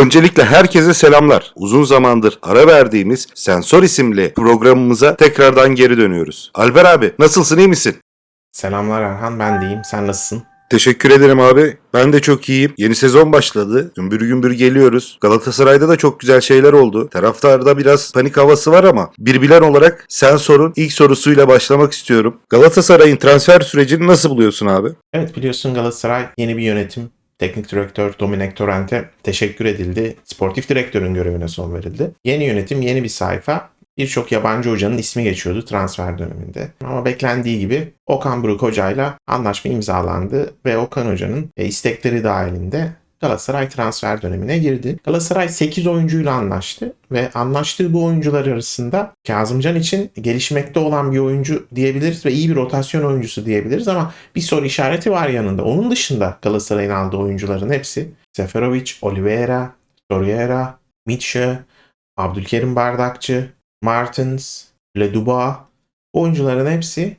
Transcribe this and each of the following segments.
Öncelikle herkese selamlar. Uzun zamandır ara verdiğimiz Sensor isimli programımıza tekrardan geri dönüyoruz. Alper abi nasılsın iyi misin? Selamlar Erhan ben deyim. Sen nasılsın? Teşekkür ederim abi. Ben de çok iyiyim. Yeni sezon başladı. Gümbür gümbür geliyoruz. Galatasaray'da da çok güzel şeyler oldu. Taraftarda biraz panik havası var ama bir bilen olarak Sensor'un ilk sorusuyla başlamak istiyorum. Galatasaray'ın transfer sürecini nasıl buluyorsun abi? Evet biliyorsun Galatasaray yeni bir yönetim. Teknik direktör Dominik Torrent'e teşekkür edildi. Sportif direktörün görevine son verildi. Yeni yönetim, yeni bir sayfa. Birçok yabancı hocanın ismi geçiyordu transfer döneminde. Ama beklendiği gibi Okan Buruk hocayla anlaşma imzalandı ve Okan hocanın e, istekleri dahilinde Galatasaray transfer dönemine girdi. Galatasaray 8 oyuncuyla anlaştı ve anlaştığı bu oyuncular arasında Kazımcan için gelişmekte olan bir oyuncu diyebiliriz ve iyi bir rotasyon oyuncusu diyebiliriz ama bir soru işareti var yanında. Onun dışında Galatasaray'ın aldığı oyuncuların hepsi Seferovic, Oliveira, Torreira, Mitchell, Abdülkerim Bardakçı, Martins, Leduba oyuncuların hepsi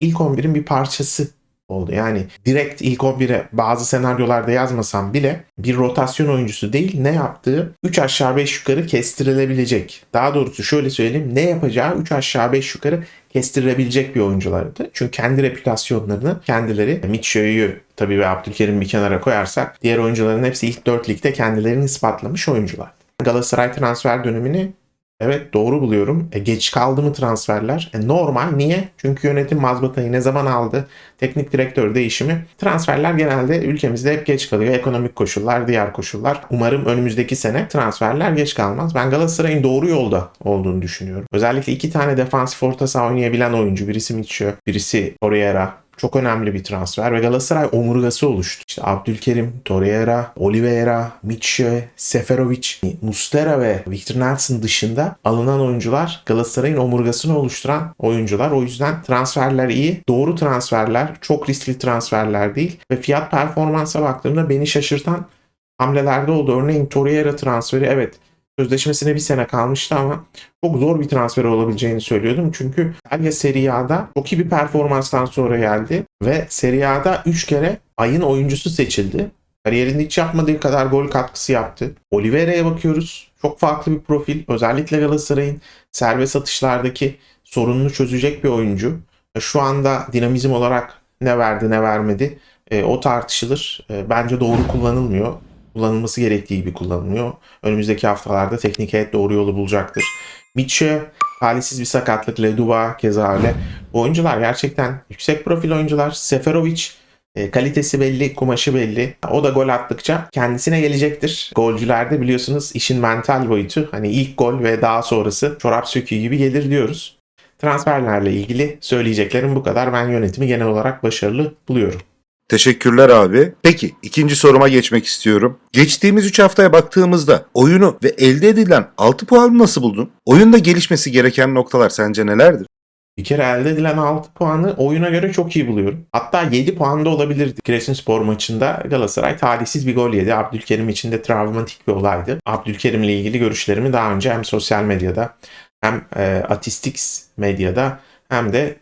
ilk 11'in bir parçası oldu. Yani direkt ilk 11'e bazı senaryolarda yazmasam bile bir rotasyon oyuncusu değil ne yaptığı 3 aşağı 5 yukarı kestirilebilecek. Daha doğrusu şöyle söyleyeyim ne yapacağı 3 aşağı 5 yukarı kestirilebilecek bir oyunculardı. Çünkü kendi reputasyonlarını kendileri Mitchell'ü tabii ve Abdülkerim bir kenara koyarsak diğer oyuncuların hepsi ilk 4 ligde kendilerini ispatlamış oyuncular. Galatasaray transfer dönemini Evet doğru buluyorum. E, geç kaldı mı transferler? E, normal. Niye? Çünkü yönetim mazbatayı ne zaman aldı? Teknik direktör değişimi. Transferler genelde ülkemizde hep geç kalıyor. Ekonomik koşullar, diğer koşullar. Umarım önümüzdeki sene transferler geç kalmaz. Ben Galatasaray'ın doğru yolda olduğunu düşünüyorum. Özellikle iki tane defansif orta saha oynayabilen oyuncu. Birisi Mitchell, birisi Torreira. Çok önemli bir transfer ve Galatasaray omurgası oluştu. İşte Abdülkerim, Torreira, Oliveira, Mitchell, Seferovic, Mustera ve Victor Nelson dışında alınan oyuncular Galatasaray'ın omurgasını oluşturan oyuncular. O yüzden transferler iyi. Doğru transferler, çok riskli transferler değil. Ve fiyat performansa baktığımda beni şaşırtan hamlelerde oldu. Örneğin Torreira transferi evet sözleşmesine bir sene kalmıştı ama çok zor bir transfer olabileceğini söylüyordum. Çünkü İtalya Serie A'da çok iyi bir performanstan sonra geldi ve Serie A'da 3 kere ayın oyuncusu seçildi. Kariyerinde hiç yapmadığı kadar gol katkısı yaptı. Oliveira'ya bakıyoruz. Çok farklı bir profil. Özellikle Galatasaray'ın serbest atışlardaki sorununu çözecek bir oyuncu. Şu anda dinamizm olarak ne verdi ne vermedi e, o tartışılır. E, bence doğru kullanılmıyor kullanılması gerektiği gibi kullanılıyor. Önümüzdeki haftalarda teknik heyet doğru yolu bulacaktır. Mitchell talihsiz bir sakatlık. Leduba keza öyle. Bu oyuncular gerçekten yüksek profil oyuncular. Seferovic e, kalitesi belli, kumaşı belli. O da gol attıkça kendisine gelecektir. Golcülerde biliyorsunuz işin mental boyutu. Hani ilk gol ve daha sonrası çorap söküğü gibi gelir diyoruz. Transferlerle ilgili söyleyeceklerim bu kadar. Ben yönetimi genel olarak başarılı buluyorum. Teşekkürler abi. Peki ikinci soruma geçmek istiyorum. Geçtiğimiz 3 haftaya baktığımızda oyunu ve elde edilen 6 puanı nasıl buldun? Oyunda gelişmesi gereken noktalar sence nelerdir? Bir kere elde edilen 6 puanı oyuna göre çok iyi buluyorum. Hatta 7 puan da olabilirdi. Giresunspor maçında Galatasaray talihsiz bir gol yedi. Abdülkerim için de travmatik bir olaydı. Abdülkerim'le ilgili görüşlerimi daha önce hem sosyal medyada hem e, Atistix medyada hem de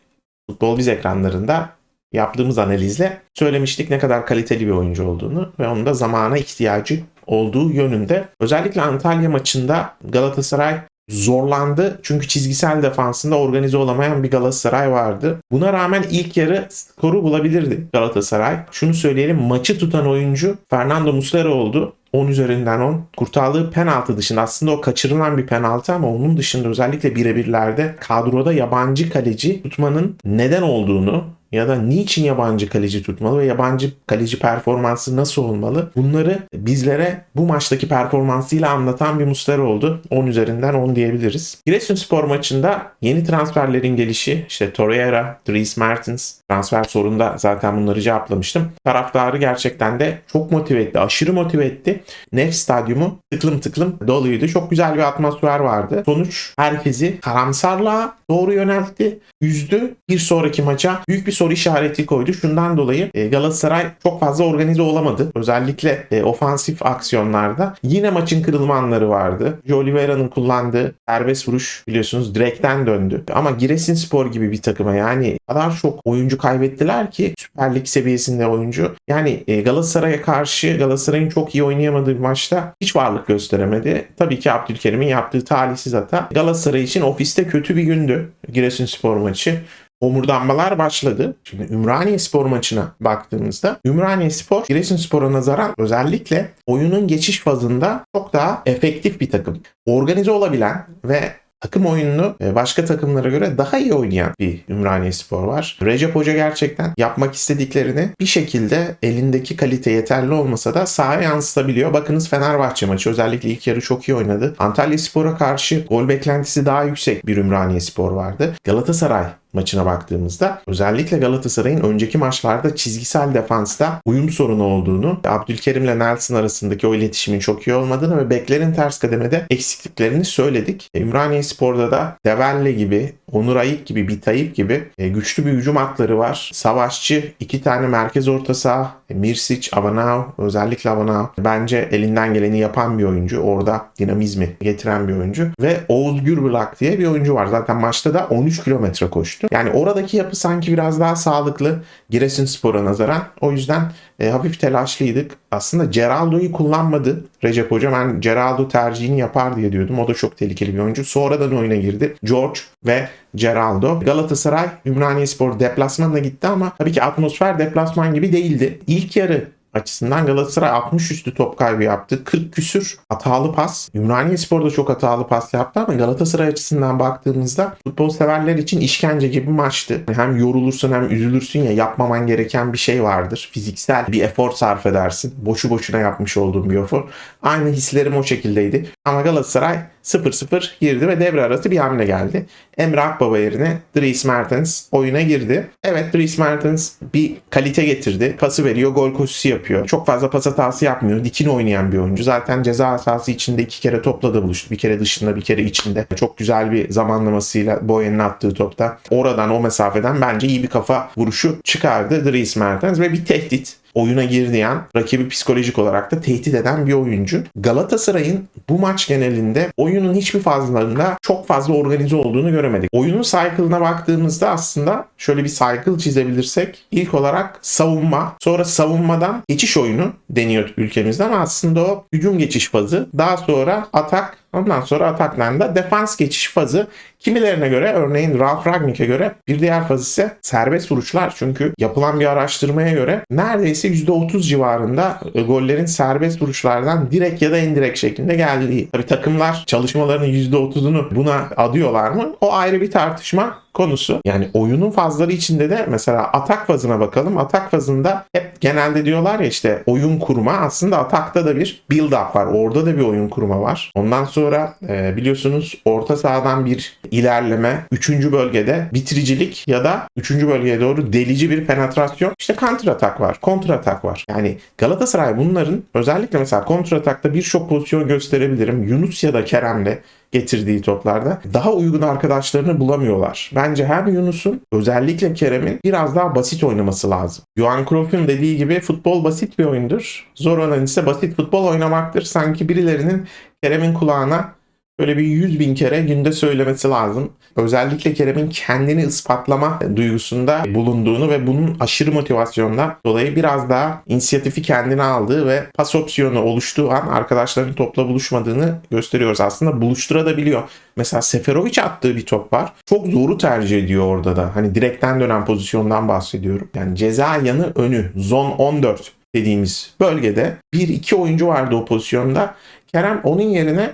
futbol biz ekranlarında yaptığımız analizle söylemiştik ne kadar kaliteli bir oyuncu olduğunu ve onun da zamana ihtiyacı olduğu yönünde. Özellikle Antalya maçında Galatasaray zorlandı. Çünkü çizgisel defansında organize olamayan bir Galatasaray vardı. Buna rağmen ilk yarı skoru bulabilirdi Galatasaray. Şunu söyleyelim maçı tutan oyuncu Fernando Muslera oldu. 10 üzerinden 10. Kurtardığı penaltı dışında aslında o kaçırılan bir penaltı ama onun dışında özellikle birebirlerde kadroda yabancı kaleci tutmanın neden olduğunu ya da niçin yabancı kaleci tutmalı ve yabancı kaleci performansı nasıl olmalı? Bunları bizlere bu maçtaki performansıyla anlatan bir Muslera oldu. 10 üzerinden 10 diyebiliriz. Giresunspor maçında yeni transferlerin gelişi işte Torreira, Dries Mertens transfer sorunda zaten bunları cevaplamıştım. Taraftarı gerçekten de çok motive etti. Aşırı motive etti. Nef stadyumu tıklım tıklım doluydu. Çok güzel bir atmosfer vardı. Sonuç herkesi karamsarlığa doğru yöneltti. Üzdü. Bir sonraki maça büyük bir soru işareti koydu. Şundan dolayı e, Galatasaray çok fazla organize olamadı. Özellikle e, ofansif aksiyonlarda. Yine maçın kırılma anları vardı. Oliveira'nın kullandığı serbest vuruş biliyorsunuz direkten döndü. Ama Giresunspor gibi bir takıma yani kadar çok oyuncu kaybettiler ki Süper Lig seviyesinde oyuncu. Yani e, Galatasaray'a karşı Galatasaray'ın çok iyi oynayamadığı bir maçta hiç varlık gösteremedi. Tabii ki Abdülkerim'in yaptığı talihsiz hata. Galatasaray için ofiste kötü bir gündü Giresunspor maçı homurdanmalar başladı. Şimdi Ümraniye Spor maçına baktığımızda Ümraniye Spor Giresunspor'a nazaran özellikle oyunun geçiş fazında çok daha efektif bir takım. Organize olabilen ve takım oyununu e, başka takımlara göre daha iyi oynayan bir Ümraniye Spor var. Recep Hoca gerçekten yapmak istediklerini bir şekilde elindeki kalite yeterli olmasa da sahaya yansıtabiliyor. Bakınız Fenerbahçe maçı özellikle ilk yarı çok iyi oynadı. Antalya Spor'a karşı gol beklentisi daha yüksek bir Ümraniye Spor vardı. Galatasaray maçına baktığımızda özellikle Galatasaray'ın önceki maçlarda çizgisel defansta uyum sorunu olduğunu, Abdülkerim'le Nelson arasındaki o iletişimin çok iyi olmadığını ve beklerin ters kademede eksikliklerini söyledik. E, Ümraniye Spor'da da Develle gibi, Onur Ayık gibi, Bitayip gibi e, güçlü bir hücum hatları var. Savaşçı, iki tane merkez orta saha, e, Mirsic, Abanao, özellikle Abanao bence elinden geleni yapan bir oyuncu. Orada dinamizmi getiren bir oyuncu. Ve Oğuz Gürbülak diye bir oyuncu var. Zaten maçta da 13 kilometre koştu. Yani oradaki yapı sanki biraz daha sağlıklı Giresunspor'a nazaran. O yüzden e, hafif telaşlıydık. Aslında Geraldo'yu kullanmadı Recep Hoca. Ben Geraldo tercihini yapar diye diyordum. O da çok tehlikeli bir oyuncu. Sonradan oyuna girdi. George ve Geraldo. Galatasaray Ümraniyespor deplasmanına gitti ama tabii ki atmosfer deplasman gibi değildi. İlk yarı açısından Galatasaray 60 üstü top kaybı yaptı. 40 küsür hatalı pas. Ümraniye Spor da çok hatalı pas yaptı ama Galatasaray açısından baktığımızda futbol severler için işkence gibi maçtı. Hem yorulursun hem üzülürsün ya yapmaman gereken bir şey vardır. Fiziksel bir efor sarf edersin. Boşu boşuna yapmış olduğun bir efor. Aynı hislerim o şekildeydi. Ama Galatasaray 0-0 girdi ve devre arası bir hamle geldi. Emre Akbaba yerine Dries Mertens oyuna girdi. Evet Dries Mertens bir kalite getirdi. Pası veriyor, gol koşusu yapıyor. Çok fazla pas hatası yapmıyor. Dikine oynayan bir oyuncu. Zaten ceza sahası içinde iki kere topla da buluştu. Bir kere dışında, bir kere içinde. Çok güzel bir zamanlamasıyla Boyen'in attığı topta. Oradan o mesafeden bence iyi bir kafa vuruşu çıkardı Dries Mertens ve bir tehdit oyuna girdiği an rakibi psikolojik olarak da tehdit eden bir oyuncu. Galatasaray'ın bu maç genelinde oyunun hiçbir fazlarında çok fazla organize olduğunu göremedik. Oyunun cycle'ına baktığımızda aslında şöyle bir cycle çizebilirsek ilk olarak savunma, sonra savunmadan geçiş oyunu deniyor ülkemizde ama aslında o hücum geçiş fazı. Daha sonra atak, ondan sonra ataktan da defans geçiş fazı. Kimilerine göre örneğin Ralf Ragnik'e göre bir diğer faz ise serbest vuruşlar. Çünkü yapılan bir araştırmaya göre neredeyse %30 civarında e, gollerin serbest vuruşlardan direkt ya da indirekt şeklinde geldiği. Tabii takımlar çalışmalarının %30'unu buna adıyorlar mı? O ayrı bir tartışma konusu. Yani oyunun fazları içinde de mesela atak fazına bakalım. Atak fazında hep genelde diyorlar ya işte oyun kurma aslında atakta da bir build up var. Orada da bir oyun kurma var. Ondan sonra e, biliyorsunuz orta sahadan bir ilerleme, üçüncü bölgede bitiricilik ya da üçüncü bölgeye doğru delici bir penetrasyon. İşte counter atak var, kontra atak var. Yani Galatasaray bunların özellikle mesela kontra atakta birçok pozisyon gösterebilirim. Yunus ya da Kerem'le getirdiği toplarda daha uygun arkadaşlarını bulamıyorlar. Bence hem Yunus'un özellikle Kerem'in biraz daha basit oynaması lazım. Johan Cruyff'un dediği gibi futbol basit bir oyundur. Zor olan ise basit futbol oynamaktır. Sanki birilerinin Kerem'in kulağına böyle bir 100 bin kere günde söylemesi lazım. Özellikle Kerem'in kendini ispatlama duygusunda bulunduğunu ve bunun aşırı motivasyondan dolayı biraz daha inisiyatifi kendine aldığı ve pas opsiyonu oluştuğu an arkadaşların topla buluşmadığını gösteriyoruz. Aslında buluşturabiliyor. Mesela Seferovic attığı bir top var. Çok zoru tercih ediyor orada da. Hani direkten dönen pozisyondan bahsediyorum. Yani ceza yanı önü. Zon 14 dediğimiz bölgede bir iki oyuncu vardı o pozisyonda. Kerem onun yerine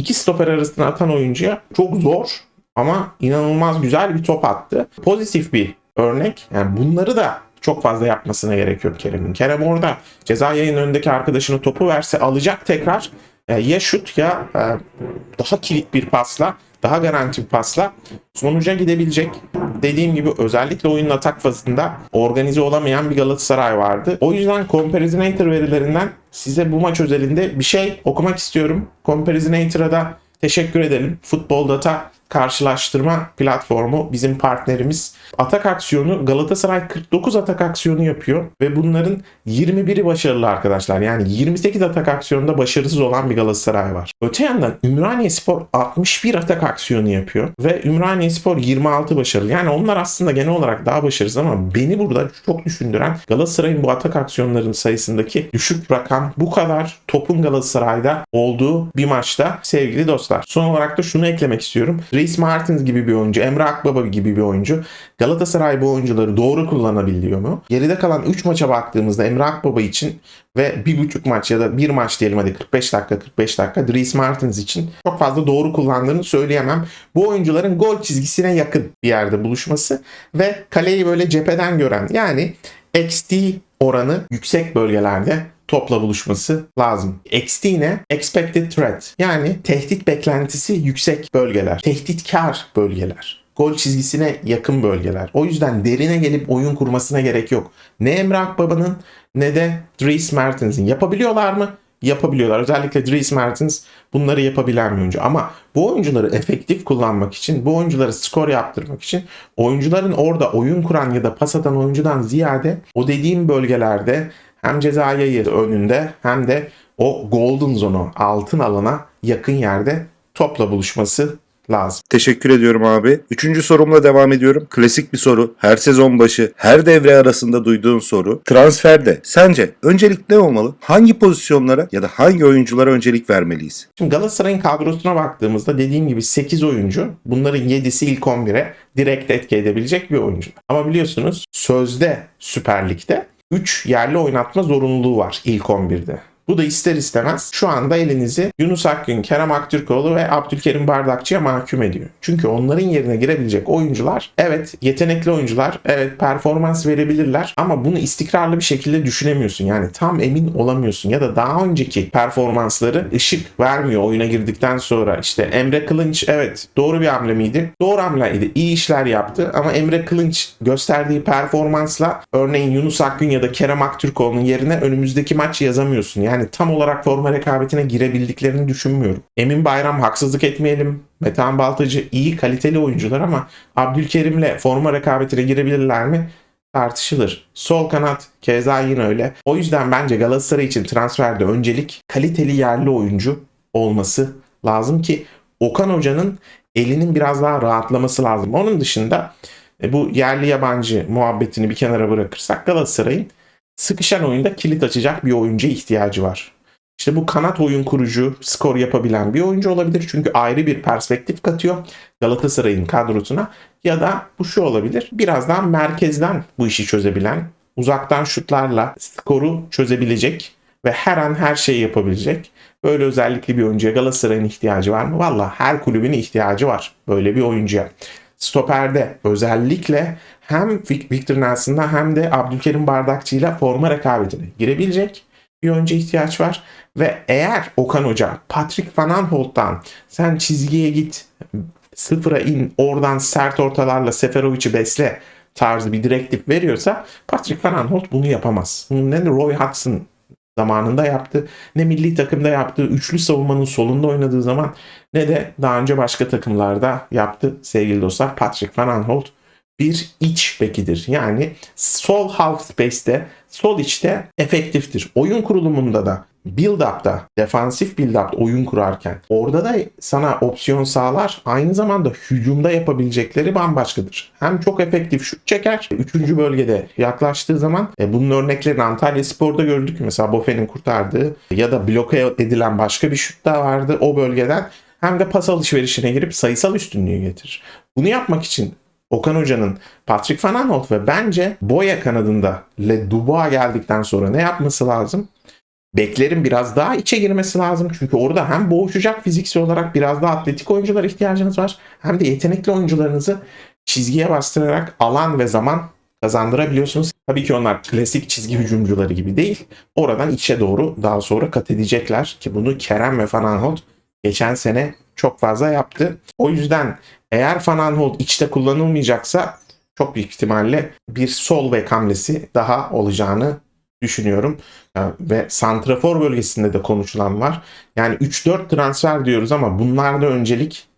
iki stoper arasına atan oyuncuya çok zor ama inanılmaz güzel bir top attı. Pozitif bir örnek. Yani bunları da çok fazla yapmasına gerek yok Kerem'in. Kerem orada ceza yayın önündeki arkadaşına topu verse alacak tekrar ya şut ya e, daha kilit bir pasla daha garanti bir pasla sonuca gidebilecek. Dediğim gibi özellikle oyunun atak fazında organize olamayan bir Galatasaray vardı. O yüzden Comparisinator verilerinden size bu maç özelinde bir şey okumak istiyorum. Comparisinator'a da teşekkür edelim. Futbol Data karşılaştırma platformu bizim partnerimiz. Atak aksiyonu Galatasaray 49 atak aksiyonu yapıyor ve bunların 21'i başarılı arkadaşlar. Yani 28 atak aksiyonunda başarısız olan bir Galatasaray var. Öte yandan Ümraniye Spor 61 atak aksiyonu yapıyor ve Ümraniye Spor 26 başarılı. Yani onlar aslında genel olarak daha başarısız ama beni burada çok düşündüren Galatasaray'ın bu atak aksiyonların sayısındaki düşük rakam bu kadar topun Galatasaray'da olduğu bir maçta sevgili dostlar. Son olarak da şunu eklemek istiyorum. Reis Martins gibi bir oyuncu, Emre Akbaba gibi bir oyuncu Galatasaray bu oyuncuları doğru kullanabiliyor mu? Geride kalan 3 maça baktığımızda Emre Akbaba için ve bir buçuk maç ya da bir maç diyelim hadi 45 dakika 45 dakika Dries Martins için çok fazla doğru kullandığını söyleyemem. Bu oyuncuların gol çizgisine yakın bir yerde buluşması ve kaleyi böyle cepheden gören yani XT oranı yüksek bölgelerde topla buluşması lazım. XT ne? Expected threat. Yani tehdit beklentisi yüksek bölgeler. Tehditkar bölgeler. Gol çizgisine yakın bölgeler. O yüzden derine gelip oyun kurmasına gerek yok. Ne Emre Akbaba'nın ne de Dries Mertens'in. Yapabiliyorlar mı? Yapabiliyorlar. Özellikle Dries Mertens bunları yapabilen bir oyuncu. Ama bu oyuncuları efektif kullanmak için, bu oyuncuları skor yaptırmak için oyuncuların orada oyun kuran ya da pas atan oyuncudan ziyade o dediğim bölgelerde hem ceza yayı önünde hem de o golden zone'u altın alana yakın yerde topla buluşması lazım. Teşekkür ediyorum abi. Üçüncü sorumla devam ediyorum. Klasik bir soru. Her sezon başı, her devre arasında duyduğun soru. Transferde sence öncelik ne olmalı? Hangi pozisyonlara ya da hangi oyunculara öncelik vermeliyiz? Şimdi Galatasaray'ın kadrosuna baktığımızda dediğim gibi 8 oyuncu. Bunların 7'si ilk 11'e direkt etki edebilecek bir oyuncu. Ama biliyorsunuz sözde Süper Lig'de 3 yerli oynatma zorunluluğu var ilk 11'de. Bu da ister istemez şu anda elinizi Yunus Akgün, Kerem Aktürkoğlu ve Abdülkerim Bardakçı'ya mahkum ediyor. Çünkü onların yerine girebilecek oyuncular evet yetenekli oyuncular, evet performans verebilirler ama bunu istikrarlı bir şekilde düşünemiyorsun. Yani tam emin olamıyorsun ya da daha önceki performansları ışık vermiyor oyuna girdikten sonra. İşte Emre Kılınç evet doğru bir hamle miydi? Doğru hamleydi. İyi işler yaptı ama Emre Kılınç gösterdiği performansla örneğin Yunus Akgün ya da Kerem Aktürkoğlu'nun yerine önümüzdeki maç yazamıyorsun. Yani tam olarak forma rekabetine girebildiklerini düşünmüyorum. Emin Bayram haksızlık etmeyelim. Metehan Baltacı iyi kaliteli oyuncular ama Abdülkerim'le forma rekabetine girebilirler mi? tartışılır. Sol kanat keza yine öyle. O yüzden bence Galatasaray için transferde öncelik kaliteli yerli oyuncu olması lazım ki Okan Hoca'nın elinin biraz daha rahatlaması lazım. Onun dışında e, bu yerli yabancı muhabbetini bir kenara bırakırsak Galatasaray'ın sıkışan oyunda kilit açacak bir oyuncuya ihtiyacı var. İşte bu kanat oyun kurucu, skor yapabilen bir oyuncu olabilir. Çünkü ayrı bir perspektif katıyor Galatasaray'ın kadrosuna. Ya da bu şu olabilir. Biraz daha merkezden bu işi çözebilen, uzaktan şutlarla skoru çözebilecek ve her an her şeyi yapabilecek. Böyle özellikli bir oyuncuya Galatasaray'ın ihtiyacı var mı? Valla her kulübün ihtiyacı var böyle bir oyuncuya. Stoperde özellikle hem Victor Nelson'da hem de Abdülkerim Bardakçı ile forma rekabetine girebilecek bir oyuncu ihtiyaç var. Ve eğer Okan Hoca Patrick Van Aanholt'tan sen çizgiye git sıfıra in oradan sert ortalarla Seferovic'i besle tarzı bir direktif veriyorsa Patrick Van Aanholt bunu yapamaz. Bunu ne Roy Hodgson zamanında yaptı ne milli takımda yaptığı üçlü savunmanın solunda oynadığı zaman ne de daha önce başka takımlarda yaptı sevgili dostlar. Patrick Van Aanholt bir iç bekidir. Yani sol half space'te, sol içte efektiftir. Oyun kurulumunda da build-up'ta, defansif build-up'ta oyun kurarken orada da sana opsiyon sağlar. Aynı zamanda hücumda yapabilecekleri bambaşkadır. Hem çok efektif şut çeker. Üçüncü bölgede yaklaştığı zaman e, bunun örneklerini Antalya Spor'da gördük. Mesela Bofe'nin kurtardığı ya da bloke edilen başka bir şut da vardı o bölgeden. Hem de pas alışverişine girip sayısal üstünlüğü getirir. Bunu yapmak için Okan Hoca'nın Patrick Van Aanholt ve bence Boya kanadında Le Dubois geldikten sonra ne yapması lazım? Beklerin biraz daha içe girmesi lazım. Çünkü orada hem boğuşacak fiziksel olarak biraz daha atletik oyuncular ihtiyacınız var. Hem de yetenekli oyuncularınızı çizgiye bastırarak alan ve zaman kazandırabiliyorsunuz. Tabii ki onlar klasik çizgi hücumcuları gibi değil. Oradan içe doğru daha sonra kat edecekler ki bunu Kerem ve Van Aanholt geçen sene çok fazla yaptı. O yüzden eğer Van Aanholt içte kullanılmayacaksa çok büyük ihtimalle bir sol bek hamlesi daha olacağını düşünüyorum. Ve santrafor bölgesinde de konuşulan var. Yani 3-4 transfer diyoruz ama bunlarda öncelik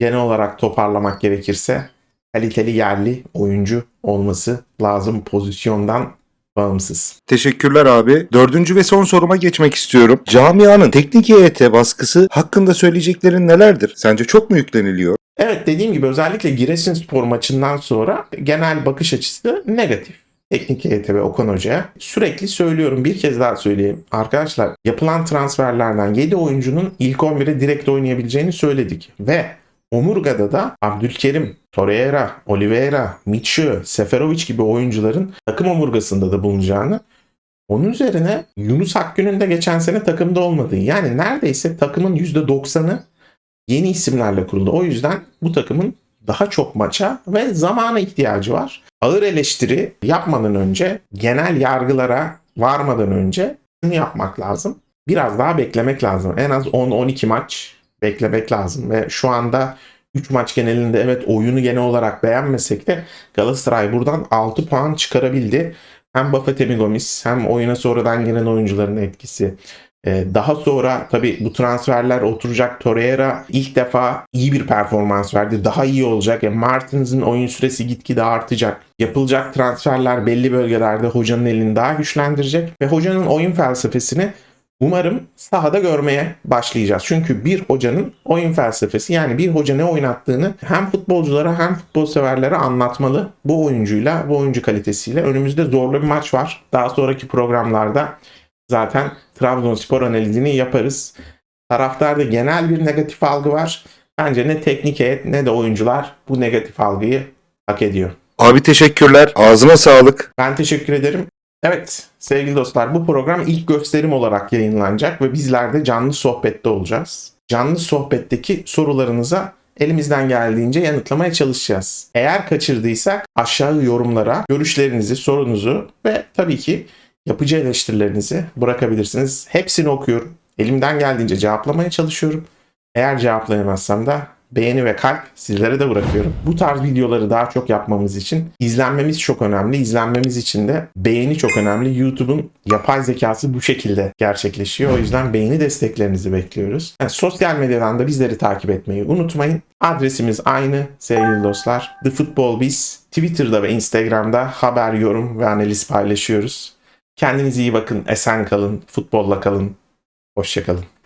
genel olarak toparlamak gerekirse kaliteli yerli oyuncu olması lazım pozisyondan bağımsız. Teşekkürler abi. Dördüncü ve son soruma geçmek istiyorum. Camianın teknik heyete baskısı hakkında söyleyeceklerin nelerdir? Sence çok mu yükleniliyor? Evet dediğim gibi özellikle Giresunspor maçından sonra genel bakış açısı negatif. Teknik heyete ve Okan Hoca'ya. Sürekli söylüyorum bir kez daha söyleyeyim. Arkadaşlar yapılan transferlerden 7 oyuncunun ilk 11'e direkt oynayabileceğini söyledik. Ve Omurga'da da Abdülkerim, Torreira, Oliveira, Mitchell, Seferovic gibi oyuncuların takım omurgasında da bulunacağını onun üzerine Yunus Akgün'ün de geçen sene takımda olmadığı yani neredeyse takımın %90'ı yeni isimlerle kuruldu. O yüzden bu takımın daha çok maça ve zamana ihtiyacı var. Ağır eleştiri yapmadan önce, genel yargılara varmadan önce şunu yapmak lazım. Biraz daha beklemek lazım. En az 10-12 maç beklemek lazım ve şu anda 3 maç genelinde evet oyunu genel olarak beğenmesek de Galatasaray buradan 6 puan çıkarabildi. Hem Bafetemi Gomis hem oyuna sonradan giren oyuncuların etkisi. Ee, Daha sonra tabii bu transferler oturacak. Torreira ilk defa iyi bir performans verdi. Daha iyi olacak. E, Martins'in oyun süresi gitgide artacak. Yapılacak transferler belli bölgelerde hocanın elini daha güçlendirecek. Ve hocanın oyun felsefesini umarım sahada görmeye başlayacağız. Çünkü bir hocanın oyun felsefesi yani bir hoca ne oynattığını hem futbolculara hem futbol severlere anlatmalı. Bu oyuncuyla, bu oyuncu kalitesiyle önümüzde zorlu bir maç var. Daha sonraki programlarda zaten Trabzonspor analizini yaparız. Taraftarda genel bir negatif algı var. Bence ne teknik heyet ne de oyuncular bu negatif algıyı hak ediyor. Abi teşekkürler. Ağzına sağlık. Ben teşekkür ederim. Evet sevgili dostlar bu program ilk gösterim olarak yayınlanacak ve bizler de canlı sohbette olacağız. Canlı sohbetteki sorularınıza elimizden geldiğince yanıtlamaya çalışacağız. Eğer kaçırdıysak aşağı yorumlara görüşlerinizi, sorunuzu ve tabii ki yapıcı eleştirilerinizi bırakabilirsiniz. Hepsini okuyorum. Elimden geldiğince cevaplamaya çalışıyorum. Eğer cevaplayamazsam da beğeni ve kalp sizlere de bırakıyorum. Bu tarz videoları daha çok yapmamız için izlenmemiz çok önemli. İzlenmemiz için de beğeni çok önemli. YouTube'un yapay zekası bu şekilde gerçekleşiyor. O yüzden beğeni desteklerinizi bekliyoruz. Yani sosyal medyadan da bizleri takip etmeyi unutmayın. Adresimiz aynı sevgili dostlar. The Football Biz. Twitter'da ve Instagram'da haber, yorum ve analiz paylaşıyoruz. Kendinize iyi bakın, esen kalın, futbolla kalın. Hoşçakalın.